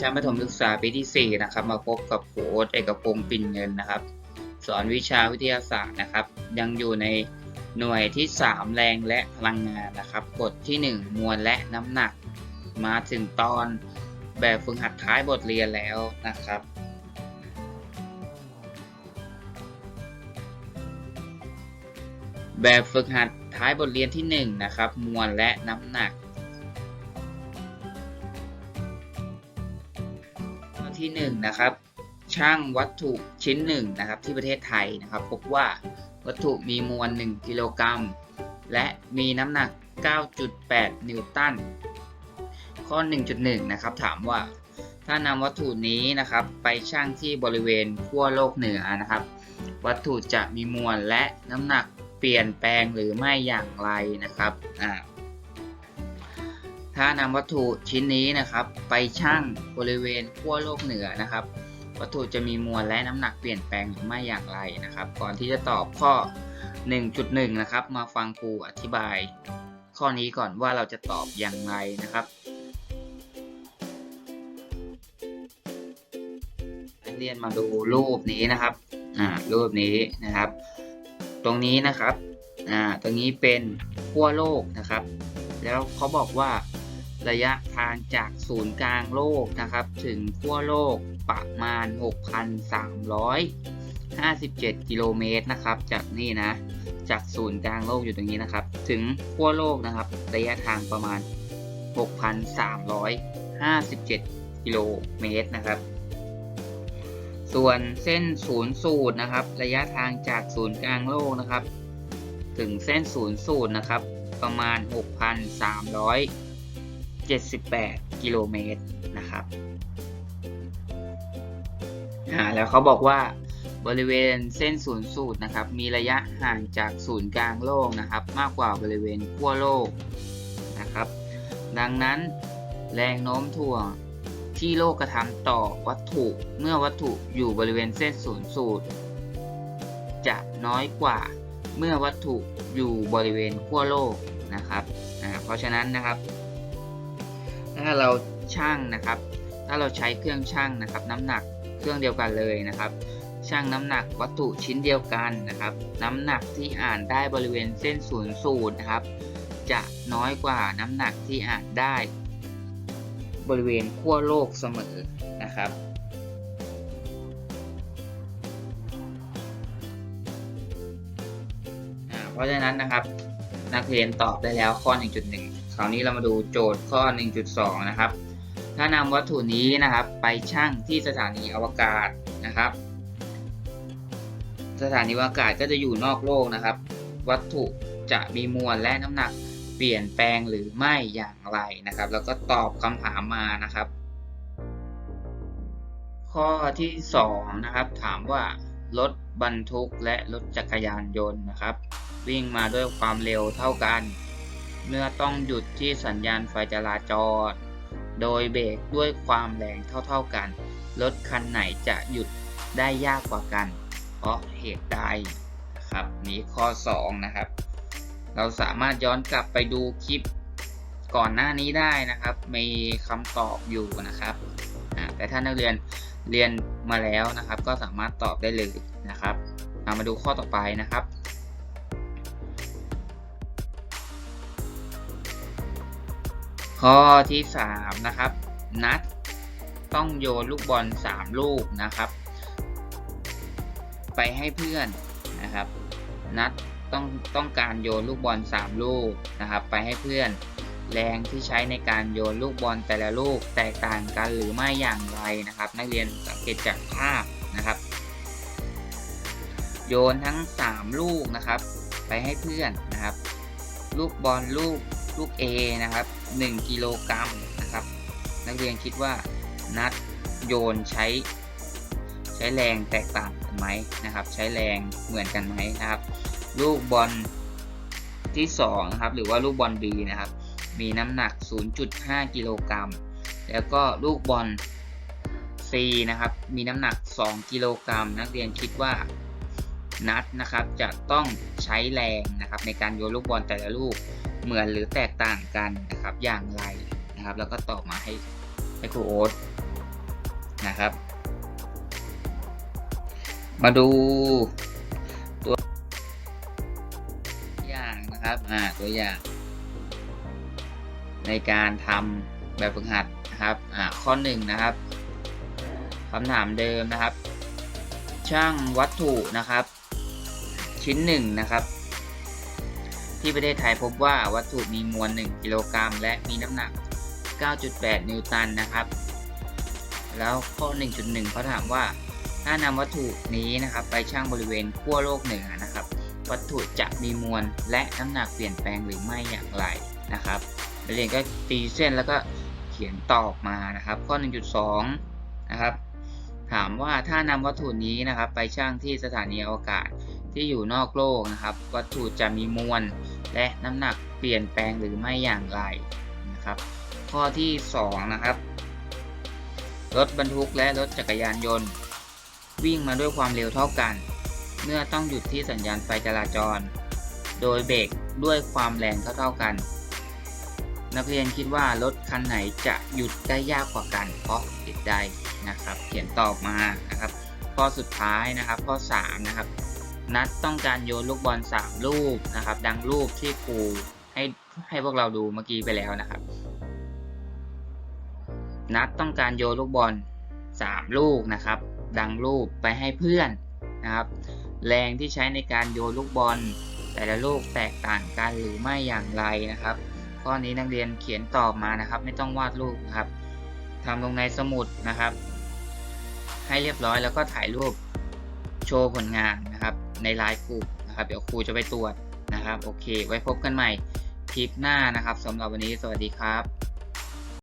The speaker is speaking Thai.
ชั้นประถมศึกษาปีที่ 4 นะครับ มาพบกับครูโอ๊ตเอกพงศ์ปิ่นเงินนะครับ สอนวิชาวิทยาศาสตร์นะครับ ยังอยู่ในหน่วยที่ 3 แรงและพลังงานนะครับ บทที่ 1 มวลและน้ำหนัก มาถึงตอนแบบฝึกหัดท้ายบทเรียนแล้วนะครับแบบฝึกหัดท้ายบทเรียนที่1นะครับมวลและน้ำหนัก ที่1นะครับช่างวัตถุชิ้นหนึ่งนะครับที่ประเทศไทยนะครับพบว่าวัตถุมีมวล 1 กิโลกรัม และมีน้ำหนัก 9.8 นิวตัน ข้อ 1.1 นะครับถามว่าถ้านำวัตถุนี้นะครับไปชั่งที่บริเวณขั้วโลกเหนือนะครับ วัตถุจะมีมวลและน้ำหนักเปลี่ยนแปลงหรือไม่อย่างไรนะครับอ่า ถ้านำวัตถุชิ้นนี้นะครับ ไปชั่งบริเวณขั้วโลกเหนือนะครับ วัตถุจะมีมวลและน้ำหนักเปลี่ยนแปลงหรือไม่อย่างไรนะครับ ก่อนที่จะตอบข้อ 1.1 นะครับ มาฟังครูอธิบาย ข้อนี้ก่อนว่าเราจะตอบอย่างไรนะครับเรียนมาดูรูปนี้นะครับ อ่า รูปนี้นะครับ ตรงนี้นะครับ อ่า ตรงนี้เป็นขั้วโลกนะครับ แล้วเขาบอกว่า ระยะทางจากศูนย์กลางโลกนะครับ ถึงขั้วโลกประมาณ 6,357 กิโลเมตรนะครับ จากนี่นะ จากศูนย์กลางโลกอยู่ตรงนี้นะครับ ถึงขั้วโลกนะครับ ระยะทางประมาณ 6,357 กิโลเมตรนะครับ ส่วนเส้นศูนย์สูตรนะครับ ระยะทางจากศูนย์กลางโลกนะครับ ถึงเส้นศูนย์สูตรนะครับ ประมาณ 78 กิโลเมตรนะครับอ่าแล้วเขาบอกว่าบริเวณเส้นศูนย์สูตรนะครับ มีระยะห่างจากศูนย์กลางโลกนะครับ มากกว่าบริเวณขั้วโลกนะครับ ดังนั้นแรงโน้มถ่วงที่โลกกระทำต่อวัตถุเมื่อวัตถุอยู่บริเวณเส้นศูนย์สูตร จะน้อยกว่าเมื่อวัตถุอยู่บริเวณขั้วโลกนะครับอ่าเพราะฉะนั้นนะครับ ถ้าเราช่างนะครับ ถ้าเราใช้เครื่องช่างนะครับ น้ำหนักเครื่องเดียวกันเลยนะครับช่างน้ำหนักวัตถุชิ้นเดียวกันนะครับ น้ำหนักที่อ่านได้บริเวณเส้นศูนย์สูตรนะครับ จะน้อยกว่าน้ำหนักที่อ่านได้ บริเวณขั้วโลกเสมอนะครับเพราะฉะนั้นนะครับ นักเรียนตอบได้แล้วข้อ 1.1 คราวนี้เรามาดูโจทย์ข้อ 1.2 นะครับ ถ้านำวัตถุนี้นะครับไปชั่งที่สถานีอวกาศนะครับ สถานีอวกาศก็จะอยู่นอกโลกนะครับ วัตถุจะมีมวลและน้ำหนักเปลี่ยนแปลงหรือไม่อย่างไรนะครับ แล้วก็ตอบคำถามมานะครับ ข้อที่ 2 นะครับถามว่า รถบรรทุกและรถจักรยานยนต์นะครับ วิ่งมาด้วยความเร็วเท่ากัน เมื่อต้องหยุดที่สัญญาณไฟจราจร โดยเบรกด้วยความแรงเท่าๆกัน รถคันไหนจะหยุดได้ยากกว่ากัน เพราะเหตุใดนะครับนี้ข้อ 2 นะครับ เราสามารถย้อนกลับไปดูคลิปก่อนหน้านี้ได้นะครับ มีคำตอบอยู่นะครับแต่ถ้านักเรียน เรียนมาแล้วนะครับ ก็สามารถตอบได้เลยนะครับามาดูข้อต่อไปนะครับ ข้อที่ 3 นะครับ นัดต้องโยนลูกบอล 3 ลูกนะครับ ไปให้เพื่อนนะครับ นัดต้องต้องการโยนลูกบอล 3 ลูกนะครับ ไปให้เพื่อน แรงที่ใช้ในการโยนลูกบอลแต่ละลูกแตกต่างกันหรือไม่อย่างไรนะครับ นักเรียนสังเกตจากภาพนะครับ โยนทั้ง 3 ลูกนะครับ ไปให้เพื่อนนะครับ ลูกบอลลูกลูก A นะครับ1กิโลกรัมนะครับ นักเรียนคิดว่านัดโยนใช้ ใช้แรงแตกต่างกันไหมนะครับ ใช้แรงเหมือนกันไหมนะครับ ลูกบอลที่2นะครับหรือว่าลูกบอล B นะครับ มีน้ำหนัก 0.5 กิโลกรัม แล้วก็ลูกบอล C นะครับ มีน้ำหนัก 2 กิโลกรัม นักเรียนคิดว่านัดนะครับ จะต้องใช้แรงนะครับ ในการโยนลูกบอลแต่ละลูกเหมือนหรือแตกต่างกันนะครับ อย่างไรนะครับ แล้วก็ตอบมาให้ให้ครูโอ๊ตนะครับ มาดูตัวอย่างนะครับ อ่า ตัวอย่าง ในการทำแบบฝึกหัดนะครับข้อหนึ่งนะครับคำถามเดิมนะครับ ช่างวัตถุนะครับ ชิ้นหนึ่งนะครับ ที่ประเทศไทยพบว่าวัตถุมีมวล 1 กิโลกรัม และมีน้ำหนัก 9.8 นิวตันนะครับ แล้วข้อ 1.1เขาถามว่าถ้านำวัตถุนี้นะครับ ไปชั่งบริเวณขั้วโลกเหนือนะครับ วัตถุจะมีมวลและน้ำหนักเปลี่ยนแปลงหรือไม่อย่างไรนะครับ นักเรียนก็ตีเส้นแล้วก็เขียนตอบมานะครับ ข้อ 1.2 นะครับ ถามว่าถ้านำวัตถุนี้นะครับ ไปชั่งที่สถานีอวกาศที่อยู่นอกโลกนะครับ วัตถุจะมีมวลและน้ำหนักเปลี่ยนแปลงหรือไม่อย่างไรนะครับ ข้อที่ 2 นะครับ รถบรรทุกและรถจักรยานยนต์ วิ่งมาด้วยความเร็วเท่ากัน เมื่อต้องหยุดที่สัญญาณไฟจราจร โดยเบรกด้วยความแรงเท่าๆกัน นักเรียนคิดว่ารถคันไหนจะหยุดได้ยากกว่ากัน เพราะเหตุใดนะครับ เขียนตอบมานะครับ ข้อสุดท้ายนะครับข้อ3นะครับ นัดต้องการโยนลูกบอล3ลูกนะครับ ดังรูปที่ครูให้ให้พวกเราดูเมื่อกี้ไปแล้วนะครับ นัดต้องการโยนลูกบอล3ลูกนะครับ ดังรูปไปให้เพื่อนนะครับ แรงที่ใช้ในการโยนลูกบอลแต่ละลูกแตกต่างกันหรือไม่อย่างไรนะครับ ข้อนี้นักเรียนเขียนตอบมานะครับ ไม่ต้องวาดรูปครับทำลงในสมุดนะครับ ให้เรียบร้อยแล้วก็ถ่ายรูปโชว์ผลงานนะครับ ในไลน์กลุ่มนะครับ เดี๋ยวครูจะไปตรวจนะครับ โอเค ไว้พบกันใหม่คลิปหน้านะครับสำหรับวันนี้สวัสดีครับ